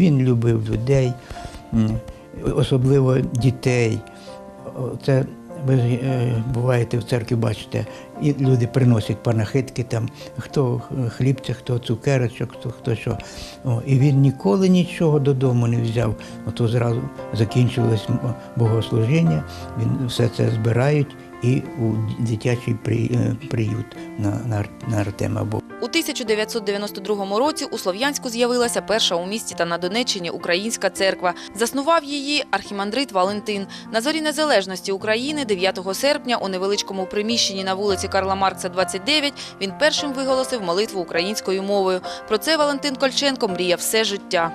Він любив людей, особливо дітей. Це ви е, буваєте в церкві, бачите, і люди приносять панахидки, там хто хлібця, хто цукерочок, хто, хто що. О, і він ніколи нічого додому не взяв. Ото зразу закінчилось богослужіння, він все це збирають і у дитячий е, приют на, на, на Артема. Бо У 1992 році у Слов'янську з'явилася перша у місті та на Донеччині українська церква. Заснував її архімандрит Валентин. На зорі незалежності України 9 серпня у невеличкому приміщенні на вулиці Карла Маркса, 29, він першим виголосив молитву українською мовою. Про це Валентин Кольченко мріяв все життя.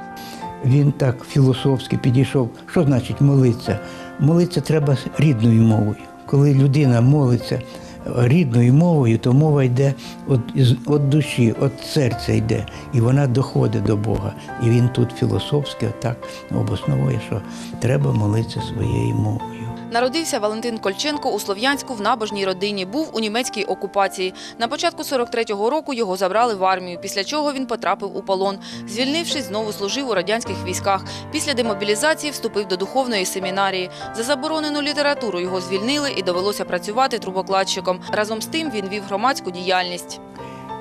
він так філософськи підійшов. Що значить молитися? Молитися треба рідною мовою. Коли людина молиться рідною мовою, то мова йде від, від душі, від серця йде, і вона доходить до Бога. І він тут філософськи так обосновує, що треба молитися своєю мовою. Народився Валентин Кольченко у Слов'янську в набожній родині. Був у німецькій окупації. На початку 43-го року його забрали в армію, після чого він потрапив у полон. Звільнившись, знову служив у радянських військах. Після демобілізації вступив до духовної семінарії. За заборонену літературу його звільнили і довелося працювати трубокладчиком. Разом з тим він вів громадську діяльність.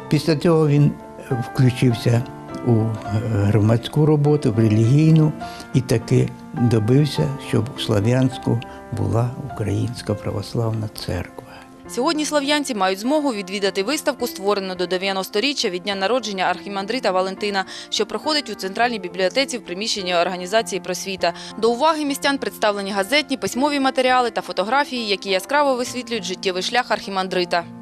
Після цього він включився у е, громадську роботу, в релігійну і таки добився, щоб у Слов'янську була Українська православна церква. Сьогодні слав'янці мають змогу відвідати виставку, створену до 90-річчя від дня народження архімандрита Валентина, що проходить у центральній бібліотеці в приміщенні організації просвіта. До уваги містян представлені газетні, письмові матеріали та фотографії, які яскраво висвітлюють життєвий шлях архімандрита.